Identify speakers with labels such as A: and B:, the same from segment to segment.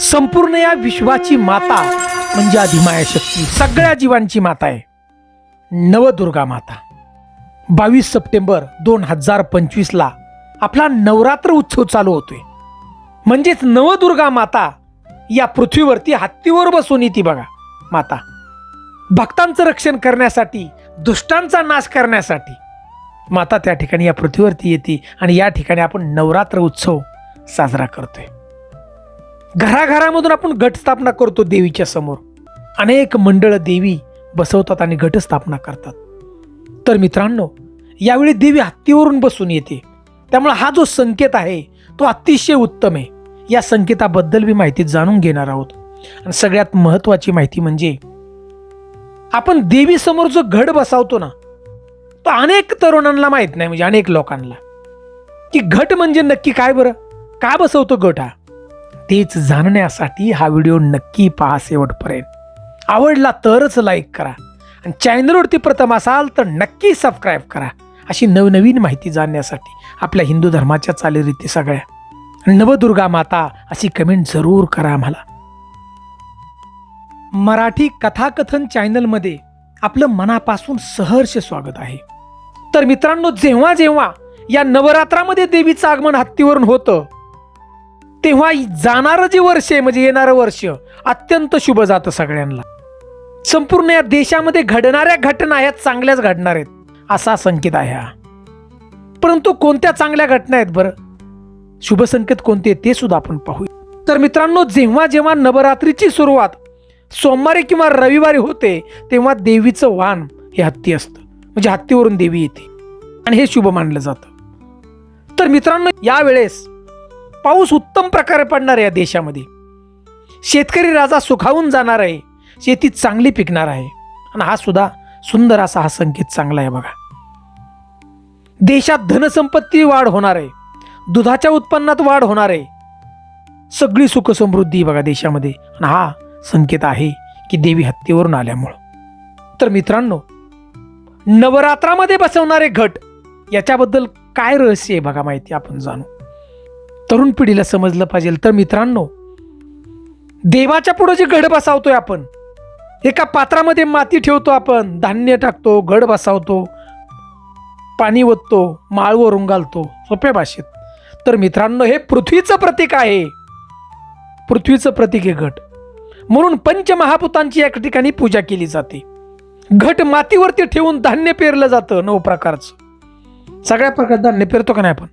A: संपूर्ण या विश्वाची माता म्हणजे अधिमाया शक्ती सगळ्या जीवांची माता आहे. नवदुर्गा माता. बावीस सप्टेंबर दोन हजार पंचवीसला आपला नवरात्र उत्सव चालू होतोय. म्हणजेच नवदुर्गा माता या पृथ्वीवरती हत्तीवर बसून येते बघा माता. भक्तांचं रक्षण करण्यासाठी दुष्टांचा नाश करण्यासाठी माता त्या ठिकाणी या पृथ्वीवरती येते आणि या ठिकाणी आपण नवरात्र उत्सव साजरा करतोय. घराघरामधून आपण घटस्थापना करतो देवीच्या समोर. अनेक मंडळं देवी बसवतात आणि घटस्थापना करतात. तर मित्रांनो यावेळी देवी हत्तीवरून बसून येते. त्यामुळे हा जो संकेत आहे तो अतिशय उत्तम आहे. या संकेताबद्दल मी माहिती जाणून घेणार आहोत. आणि सगळ्यात महत्त्वाची माहिती म्हणजे आपण देवीसमोर जो घड बसावतो ना तो अनेक तरुणांना माहीत नाही म्हणजे अनेक लोकांना. की घट म्हणजे नक्की काय बरं? का बसवतो घट हा? तेच जाणण्यासाठी हा व्हिडिओ नक्की पहा शेवटपर्यंत. आवडला तरच लाईक करा. आणि चॅनलवरती प्रथम असाल तर नक्की सबस्क्राईब करा. अशी नवनवीन माहिती जाणण्यासाठी आपल्या हिंदू धर्माच्या चालीरीती सगळ्या. नवदुर्गा माता अशी कमेंट जरूर करा आम्हाला. मराठी कथाकथन चॅनलमध्ये आपलं मनापासून सहर्ष स्वागत आहे. तर मित्रांनो जेव्हा जेव्हा या नवरात्रामध्ये देवीचं आगमन हत्तीवरून होतं तेव्हा जाणारं जे वर्ष आहे म्हणजे येणारं वर्ष अत्यंत शुभ जातं सगळ्यांना. संपूर्ण या देशामध्ये घडणाऱ्या घटना ह्या चांगल्याच घडणार आहेत असा संकेत आहे हा. परंतु कोणत्या चांगल्या घटना आहेत बरं? शुभ संकेत कोणते ते सुद्धा आपण पाहू तर मित्रांनो जेव्हा जेव्हा नवरात्रीची सुरुवात सोमवारी किंवा रविवारी होते तेव्हा देवीचं वाहन हे हत्ती असतं. म्हणजे हत्तीवरून देवी येते. आणि हे शुभ मानलं जातं. तर मित्रांनो यावेळेस पाऊस उत्तम प्रकारे पडणार आहे या देशामध्ये. शेतकरी राजा सुखावून जाणार आहे शेती चांगली पिकणार आहे. आणि हा सुद्धा सुंदर असा हा संकेत चांगला आहे बघा. देशात धनसंपत्ती वाढ होणार आहे दुधाच्या उत्पन्नात वाढ होणार आहे. सगळी सुख समृद्धी बघा देशामध्ये. आणि हा संकेत आहे की देवी हत्तीवरून आल्यामुळं. तर मित्रांनो नवरात्रामध्ये बसवणारे घट याच्याबद्दल काय रहस्य आहे बघा माहिती आपण जाणू. तरुण पिढीला समजलं पाहिजे. तर मित्रांनो देवाच्या पुढं जे घड बसावतोय आपण एका पात्रामध्ये माती ठेवतो आपण धान्य टाकतो घड बसावतो पाणी ओततो माळवरून घालतो सोप्या भाषेत. तर मित्रांनो हे पृथ्वीचं प्रतीक आहे. पृथ्वीचं प्रतीक आहे घट म्हणून पंचमहाभूतांची या ठिकाणी पूजा केली जाते. घट मातीवरती ठेवून धान्य पेरलं जातं नऊ प्रकारचं. सगळ्या प्रकार धान्य पेरतो का नाही आपण?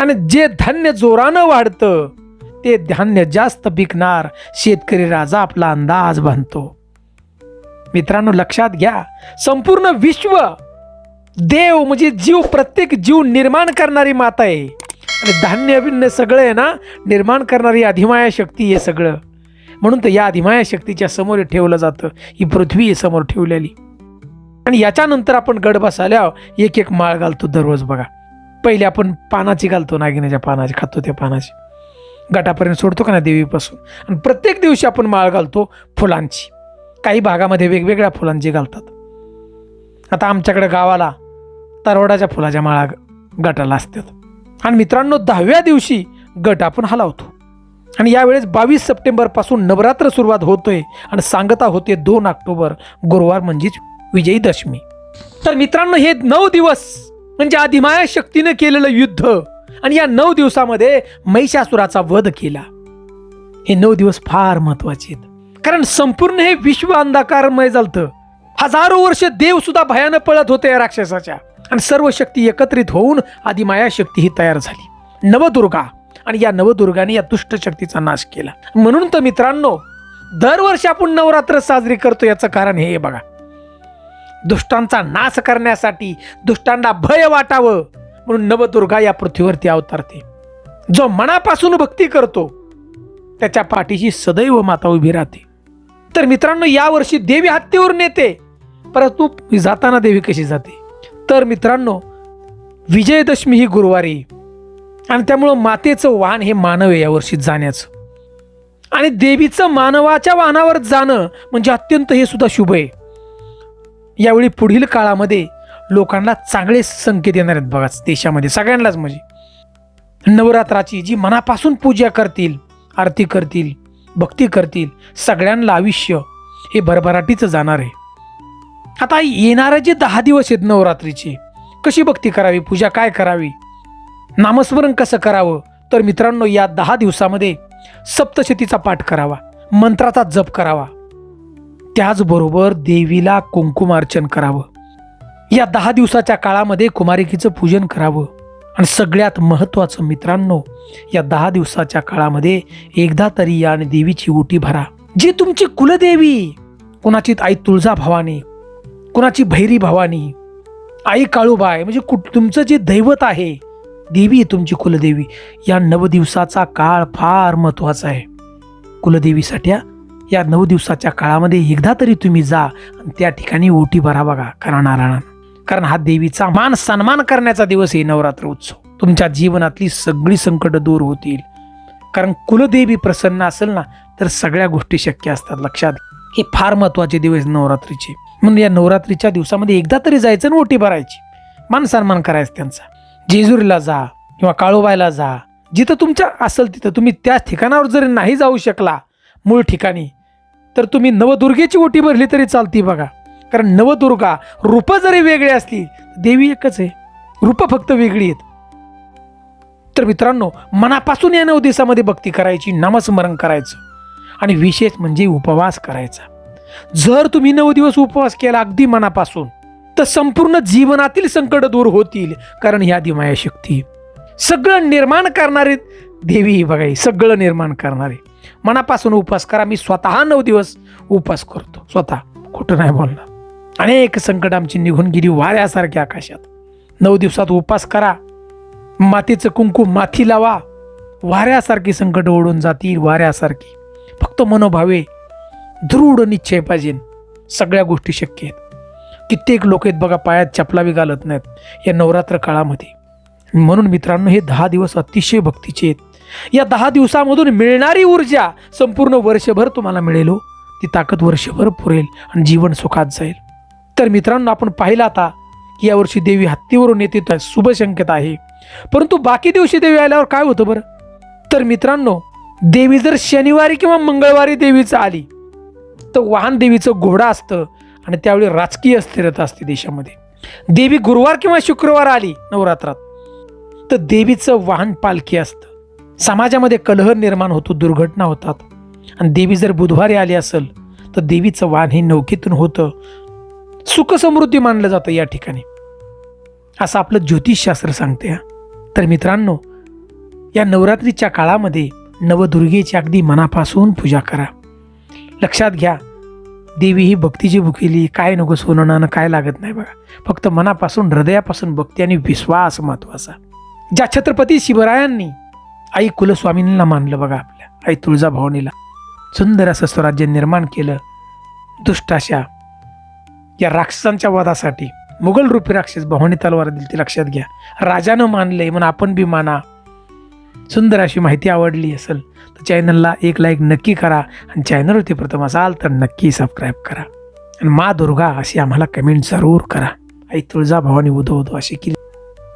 A: आणि जे धान्य जोरानं वाढतं ते धान्य जास्त पिकणार शेतकरी राजा आपला अंदाज बांधतो. मित्रांनो लक्षात घ्या संपूर्ण विश्व देव म्हणजे जीव प्रत्येक जीव निर्माण करणारी माता आहे. आणि धान्य बिन्य सगळं आहे ना निर्माण करणारी अधिमाया शक्ती आहे सगळं. म्हणून तर या अधिमाया शक्तीच्या समोर ठेवलं जातं ही पृथ्वी आहे समोर ठेवलेली. आणि याच्यानंतर आपण गड बसाल्यावर एक एक माळ घालतो दररोज बघा. पहिले आपण पानाची घालतो नागिनीच्या पानाची खातो त्या पानाची. गटापर्यंत सोडतो का ना देवीपासून? आणि प्रत्येक दिवशी आपण माळ घालतो फुलांची. काही भागामध्ये वेगवेगळ्या फुलांची घालतात. आता आमच्याकडे गावाला तरवडाच्या फुलाच्या माळा गटाला असतात. आणि मित्रांनो दहाव्या दिवशी गट आपण हलावतो. आणि यावेळेस बावीस सप्टेंबरपासून नवरात्र सुरुवात होतोय आणि सांगता होते दोन ऑक्टोबर गुरुवार म्हणजेच विजयदशमी. तर मित्रांनो हे नऊ दिवस म्हणजे अधिमाया शक्तीनं केलेलं युद्ध आणि या नऊ दिवसामध्ये महिषासुराचा वध केला. हे नऊ दिवस फार महत्त्वाचे आहेत. कारण संपूर्ण हे विश्व अंधकारमय झालतं. हजारो वर्ष देव सुद्धा भयानं पळत होते या राक्षसाच्या. आणि सर्व शक्ती एकत्रित होऊन आदिमाया शक्ती ही तयार झाली. नवदुर्गा आणि या नवदुर्गाने या दुष्ट शक्तीचा नाश केला. म्हणून तर मित्रांनो दरवर्षी आपण नवरात्र साजरी करतो याचं कारण हे बघा. दुष्टांचा नाश करण्यासाठी दुष्टांना भय वाटावं म्हणून नवदुर्गा या पृथ्वीवरती अवतारते. जो मनापासून भक्ती करतो त्याच्या पाठीशी सदैव माता उभी राहते. तर मित्रांनो यावर्षी देवी हत्तीवर नेते परंतु जाताना देवी कशी जाते? तर मित्रांनो विजयदशमी ही गुरुवारी आणि त्यामुळं मातेचं वाहन हे मानव आहे यावर्षी जाण्याचं. आणि देवीचं मानवाच्या वाहनावर जाणं म्हणजे अत्यंत हे सुद्धा शुभ आहे. यावेळी पुढील काळामध्ये लोकांना चांगले संकेत येणार आहेत बघा देशामध्ये. सगळ्यांनाच म्हणजे. नवरात्राची जी मनापासून पूजा करतील आरती करतील भक्ती करतील सगळ्यांना आयुष्य हे भरभराटीचं जाणार आहे. आता येणारे जे दहा दिवस आहेत नवरात्रीचे कशी भक्ती करावी पूजा काय करावी नामस्मरण कसं करावं तर मित्रांनो या दहा दिवसामध्ये सप्तशतीचा पाठ करावा मंत्राचा जप करावा त्याचबरोबर देवीला कुंकुमार्चन करावं. या दहा दिवसाच्या काळामध्ये कुमारिकेचं पूजन करावं. आणि सगळ्यात महत्त्वाचं मित्रांनो या दहा दिवसाच्या काळामध्ये एकदा तरी या आणि देवीची ओटी भरा. जी तुमची कुलदेवी कुणाची आई तुळजा भवानी कुणाची भैरी भवानी आई काळूबाई म्हणजे कुठ तुमचं जे दैवत आहे देवी तुमची कुलदेवी. या नवदिवसाचा काळ फार महत्त्वाचा आहे. कुलदेवीसाठी या नऊ दिवसाच्या काळामध्ये एकदा तरी तुम्ही जा आणि त्या ठिकाणी ओटी भरा बघा करा नारायण कारण हा देवीचा मान सन्मान करण्याचा दिवस आहे नवरात्र उत्सव. तुमच्या जीवनातली सगळी संकट दूर होतील. कारण कुलदेवी प्रसन्न असेल ना तर सगळ्या गोष्टी शक्य असतात लक्षात हे फार महत्त्वाचे दिवस नवरात्रीचे. म्हणून या नवरात्रीच्या दिवसामध्ये एकदा तरी जायचं आणि ओटी भरायची. मान सन्मान करायचं त्यांचा. जेजुरीला जा किंवा काळोबायला जा. जिथं तुमच्या असेल तिथं तुम्ही त्या ठिकाणावर जरी नाही जाऊ शकला मूळ ठिकाणी तर तुम्ही नवदुर्गेची ओटी भरली तरी चालती बघा. कारण नवदुर्गा रूपं जरी वेगळी असली देवी एकच आहे. रूपं फक्त वेगळी आहेत. तर मित्रांनो मनापासून या नऊ दिवसामध्ये भक्ती करायची नामस्मरण करायचं. आणि विशेष म्हणजे उपवास करायचा. जर तुम्ही नऊ दिवस उपवास केला अगदी मनापासून तर संपूर्ण जीवनातील संकट दूर होतील कारण ह्या दिमाया शक्ती सगळं निर्माण करणारे देवी बघाई सगळं निर्माण करणारे. मनापासून उपवास करा. मी स्वतः नऊ दिवस उपवास करतो. स्वतः. कुठं नाही बोलणार. अनेक संकट आमची निघून गेली वाऱ्यासारख्या आकाशात. नऊ दिवसात उपवास करा. मातीचं कुंकू माथी लावा. वाऱ्यासारखी संकट ओढून जातील वाऱ्यासारखी. फक्त मनोभावे दृढ निश्चय पाहिजे. सगळ्या गोष्टी शक्य आहेत. कित्येक लोक आहेत बघा पायात चपलावी घालत नाहीत या नवरात्र काळामध्ये. म्हणून मित्रांनो हे दहा दिवस अतिशय भक्तीचे आहेत. या दहा दिवसामधून मिळणारी ऊर्जा संपूर्ण वर्षभर तुम्हाला मिळेल हो. ती ताकद वर्षभर पुरेल आणि जीवन सुखात जाईल. तर मित्रांनो आपण पाहिलं आता की यावर्षी देवी हत्तीवरून येते तर शुभ आहे. परंतु बाकी दिवशी देवी आल्यावर काय होतं बरं? तर मित्रांनो देवी जर शनिवारी किंवा मंगळवारी देवीचं आली तर वाहन देवीचं घोडा असतं आणि त्यावेळी राजकीय अस्थिरता असते देशामध्ये. देवी गुरुवार किंवा शुक्रवार आली नवरात्रात तर देवीचं वाहन पालखी असतं. समाजामध्ये कलह निर्माण होतो दुर्घटना होतात. आणि देवी जर बुधवारी आली असेल तर देवीचं वाहन हे नौकेतून होतं. सुखसमृद्धी मानलं जातं या ठिकाणी. असं आपलं ज्योतिषशास्त्र सांगते तर मित्रांनो या नवरात्रीच्या काळामध्ये नवदुर्गेची अगदी मनापासून पूजा करा. लक्षात घ्या देवी ही भक्तीची भुकेली काय नको सोनणानं काय लागत नाही बघा. फक्त मनापासून हृदयापासून भक्ती आणि विश्वास महत्त्वाचा. ज्या छत्रपती शिवरायांनी आई कुलस्वामींना मानलं बघा आपल्या. आई तुळजाभवानीला. सुंदर असं स्वराज्य निर्माण केलं. दुष्टाशा या राक्षसांच्या वधासाठी. मुघल रूपी राक्षस भवानी तलवार दिली ती लक्षात घ्या. राजानं मानलंय म्हणून आपण बी माना. सुंदर अशी माहिती आवडली असेल तर चॅनलला एक लाईक नक्की करा आणि चॅनलवरती प्रथम असाल तर नक्की सबस्क्राईब करा. आणि मा दुर्गा अशी आम्हाला कमेंट जरूर करा. आई तुळजा भवानी उदो उदो अशी केली.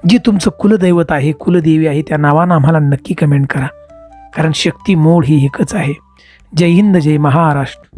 A: जी तुमचं कुलदैवत आहे कुलदेवी आहे त्या नावानं आम्हाला नक्की कमेंट करा. कारण शक्ती मोड ही एकच आहे. जय हिंद जय महाराष्ट्र.